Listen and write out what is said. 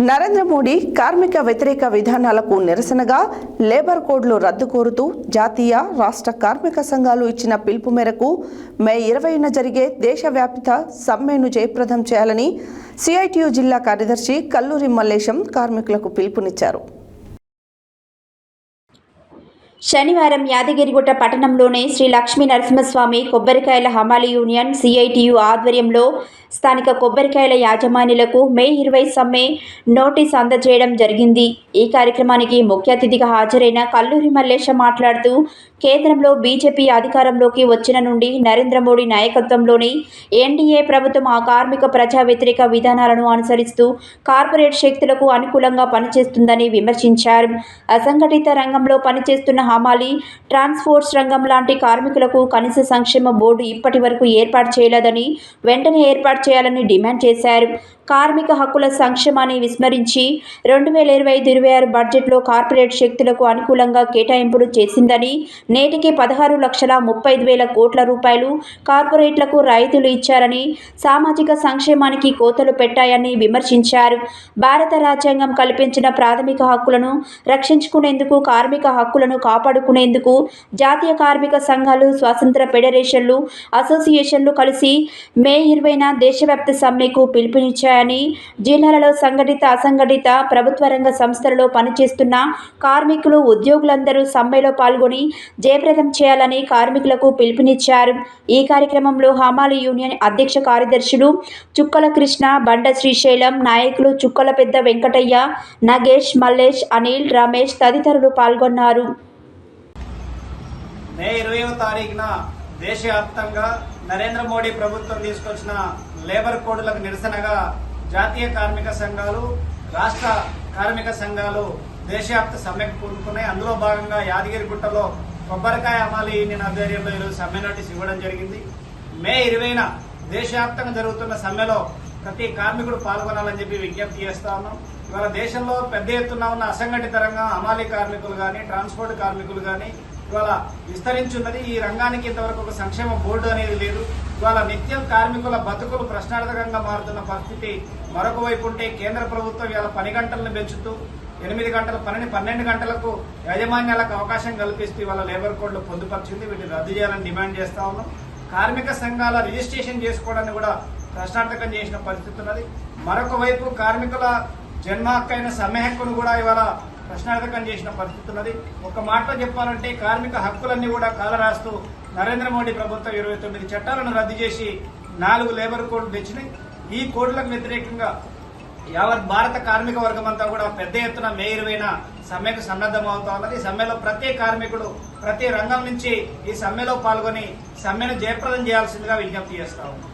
నరేంద్ర మోడీ కార్మిక వ్యతిరేక విధానాలకు నిరసనగా లేబర్ కోడ్లు రద్దు కోరుతూ జాతీయ రాష్ట్ర కార్మిక సంఘాలు ఇచ్చిన పిలుపు మేరకు మే ఇరవైన జరిగే దేశవ్యాప్త సమ్మెను జయప్రదం చేయాలని సిఐటియు జిల్లా కార్యదర్శి కల్లూరి మల్లేశం కార్మికులకు పిలుపునిచ్చారు. శనివారం యాదగిరిగుట్ట పట్టణంలోనే శ్రీ లక్ష్మీ నరసింహస్వామి కొబ్బరికాయల హమాలి యూనియన్ సిఐటియు ఆధ్వర్యంలో స్థానిక కొబ్బరికాయల యాజమాన్యులకు మే ఇరవై సమ్మె నోటీస్ అందజేయడం జరిగింది. ఈ కార్యక్రమానికి ముఖ్య అతిథిగా హాజరైన కల్లూరి మల్లేశ మాట్లాడుతూ కేంద్రంలో బీజేపీ అధికారంలోకి వచ్చిన నుండి నరేంద్ర మోడీ నాయకత్వంలోని ఎన్డీఏ ప్రభుత్వం ఆ కార్మిక ప్రజా వ్యతిరేక విధానాలను అనుసరిస్తూ కార్పొరేట్ శక్తులకు అనుకూలంగా పనిచేస్తుందని విమర్శించారు. అసంఘటిత రంగంలో పనిచేస్తున్న హమాలి ట్రాన్స్పోర్ట్స్ రంగం లాంటి కార్మికులకు కనీస సంక్షేమ బోర్డు ఇప్పటి వరకు ఏర్పాటు చేయలేదని వెంటనే ఏర్పాటు చేయాలని డిమాండ్ చేశారు. కార్మిక హక్కుల సంక్షేమాన్ని విస్మరించి రెండు వేల ఇరవై ఐదు ఇరవై ఆరు బడ్జెట్లో కార్పొరేట్ శక్తులకు అనుకూలంగా కేటాయింపులు చేసిందని నేటికి పదహారు లక్షల ముప్పై ఐదు వేల కోట్ల రూపాయలు కార్పొరేట్లకు రైతులు ఇచ్చారని సామాజిక సంక్షేమానికి కోతలు పెట్టాయని విమర్శించారు. భారత రాజ్యాంగం కల్పించిన ప్రాథమిక హక్కులను రక్షించుకునేందుకు కార్మిక హక్కులను కాపాడుకునేందుకు జాతీయ కార్మిక సంఘాలు స్వాతంత్ర ఫెడరేషన్లు అసోసియేషన్లు కలిసి మే ఇరవైన దేశవ్యాప్త సమ్మెకు పిలుపునిచ్చాయని జిల్లాలలో సంఘటిత అసంఘటిత ప్రభుత్వ రంగ సంస్థలలో పనిచేస్తున్న కార్మికులు ఉద్యోగులందరూ సమ్మెలో పాల్గొని జయప్రదం చేయాలని కార్మికులకు పిలుపునిచ్చారు. ఈ కార్యక్రమంలో హమాలి యూనియన్ అధ్యక్ష కార్యదర్శులు చుక్కల కృష్ణ బండ శ్రీశైలం నాయకులు చుక్కల పెద్ద వెంకటయ్య నగేష్ మల్లేష్ అనిల్ రమేష్ తదితరులు పాల్గొన్నారు. మే ఇరవైవ తారీఖున దేశవ్యాప్తంగా నరేంద్ర మోడీ ప్రభుత్వం తీసుకొచ్చిన లేబర్ కోడ్లకు నిరసనగా జాతీయ కార్మిక సంఘాలు రాష్ట్ర కార్మిక సంఘాలు దేశవ్యాప్త సమ్మెకు పూనుకున్నాయి. అందులో భాగంగా యాదగిరిగుట్టలో కొబ్బరికాయ అమాలి యూనియన్ ఆధ్వర్యంలో ఈరోజు సమ్మె నోటీస్ ఇవ్వడం జరిగింది. మే ఇరవైన దేశవ్యాప్తంగా జరుగుతున్న సమ్మెలో ప్రతి కార్మికుడు పాల్గొనాలని చెప్పి విజ్ఞప్తి చేస్తా ఉన్నాం. ఇవాళ దేశంలో పెద్ద ఎత్తున ఉన్న అసంఘటిత రంగం అమాలి కార్మికులు కానీ ట్రాన్స్పోర్ట్ కార్మికులు కానీ ఇవాళ విస్తరించున్నది ఈ రంగానికి ఇంతవరకు ఒక సంక్షేమ బోర్డు అనేది లేదు. ఇవాళ నిత్యం కార్మికుల బతుకులు ప్రశ్నార్థకంగా మారుతున్న పరిస్థితి మరొక వైపు ఉంటే కేంద్ర ప్రభుత్వం ఇవాళ పని గంటలను పెంచుతూ ఎనిమిది గంటల పనిని పన్నెండు గంటలకు యాజమాన్యాలకు అవకాశం కల్పిస్తూ ఇవాళ లేబర్ కోడ్లు పొందుపరిచింది. వీటిని రద్దు చేయాలని డిమాండ్ చేస్తా ఉన్నాం. కార్మిక సంఘాల రిజిస్ట్రేషన్ చేసుకోవడాన్ని కూడా ప్రశ్నార్థకం చేసిన పరిస్థితి ఉన్నది. మరొక వైపు కార్మికుల జన్మ హక్కైన సమ్మె హక్కును కూడా ఇవాళ ప్రశ్నార్థకం చేసిన పరిస్థితి ఉన్నది. ఒక మాటలో చెప్పాలంటే కార్మిక హక్కులన్నీ కూడా కాలరాస్తూ నరేంద్ర మోడీ ప్రభుత్వం ఇరవై తొమ్మిది చట్టాలను రద్దు చేసి నాలుగు లేబర్ కోడ్లు తెచ్చినాయి. ఈ కోడ్లకు వ్యతిరేకంగా యావత్ భారత కార్మిక వర్గం అంతా కూడా పెద్ద ఎత్తున మే ఇరవైన సమ్మెకు సన్నద్ధం అవుతా ఉన్నది. ఈ సమ్మెలో ప్రతి కార్మికుడు ప్రతి రంగం నుంచి ఈ సమ్మెలో పాల్గొని సమ్మెను జయప్రదం చేయాల్సిందిగా విజ్ఞప్తి చేస్తా ఉన్నాం.